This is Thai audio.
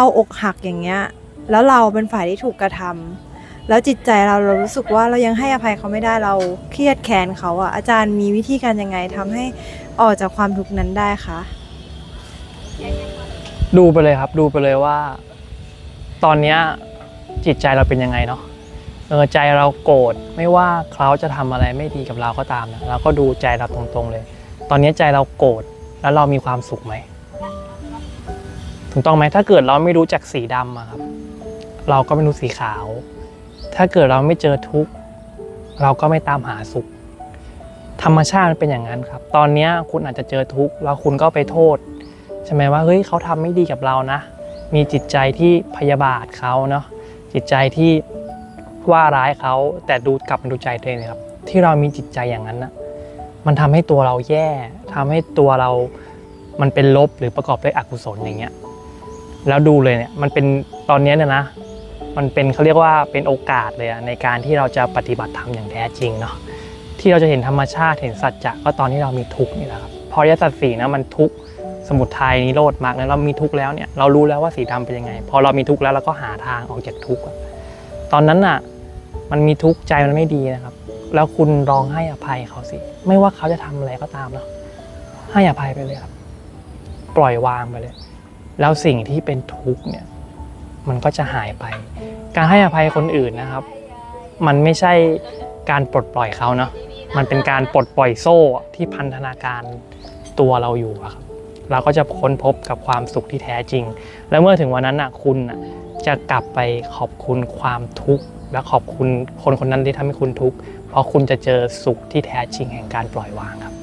เราอกหักอย่างเงี้ย แล้วเราเป็นฝ่ายที่ถูกกระทำแล้วจิตใจเราเรารู้สึกว่าเรายังให้อภัยเขาไม่ได้เราเครียดแค้นเขาอะอาจารย์มีวิธีการยังไงทำให้ออกจากความทุกข์นั้นได้คะดูไปเลยครับ ดูไปเลยว่า ตอนเนี้ยจิตใจเราเป็นยังไงเนาะเออใจเราโกรธไม่ว่าเขาจะทำอะไรไม่ดีกับเราก็ตามนะเราก็ดูใจเราตรงๆเลย ตอนนี้ใจเราโกรธแล้วเรามีความสุขไหม ถูกต้องไหมถ้าเกิดเราไม่รู้จักสีดำอะครับ เราก็ไม่รู้สีขาว ถ้าเกิดเราไม่เจอทุกข์เราก็ไม่ตามหาสุข ธรรมชาติมันเป็นอย่างนั้นครับ ตอนนี้คุณอาจจะเจอทุกข์แล้วคุณก็ไปโทษใช่ไหมว่าเฮ้ยเขาทำไม่ดีกับเรานะ มีจิตใจที่พยาบาทเขาเนาะจิตใจที่ว่าร้ายเขาแต่ดูกลับมาดูใจตัวเองนะครับ ที่เรามีจิตใจอย่างนั้นนะมันทำให้ตัวเราแย่ทำให้ตัวเรามันเป็นลบหรือประกอบด้วยอกุศลอย่างเงี้ย แล้วดูเลยเนี่ยมันเป็นตอนนี้เนี่ยนะ มันเป็นเขาเรียกว่าเป็นโอกาสเลยในการที่เราจะปฏิบัติธรรมอย่างแท้จริงเนาะที่เราจะเห็นธรรมชาติเห็นสัจจะก็ตอนที่เรามีทุกข์นี่แหละครับเพราะอริยสัจสี่นะมันทุกข์สมุทัยนิโรธมรรคเนี่ยเรามีทุกข์แล้วเนี่ยเรารู้แล้วว่าสีดำเป็นยังไง พอเรามีทุกข์แล้วเราก็หาทางออกจากทุกข์อะตอนนั้นน่ะมันมีทุกข์ใจมันไม่ดีนะครับ แล้วคุณลองให้อภัยเขาสิ ไม่ว่าเขาจะทำอะไรก็ตามเนาะให้อภัยไปเลยครับ ปล่อยวางไปเลย แล้วสิ่งที่เป็นทุกข์เนี่ยมันก็จะหายไป การให้อภัยคนอื่นนะครับ มันไม่ใช่การปลดปล่อยเขาเนาะมันเป็นการปลดปล่อยโซ่ที่พันธนาการตัวเราอยู่ครับเราก็จะค้นพบกับความสุขที่แท้จริง และเมื่อถึงวันนั้นน่ะคุณน่ะจะกลับไปขอบคุณความทุกข์และขอบคุณคนคนนั้นที่ทำให้คุณทุกข์เพราะคุณจะเจอสุขที่แท้จริงแห่งการปล่อยวางครับ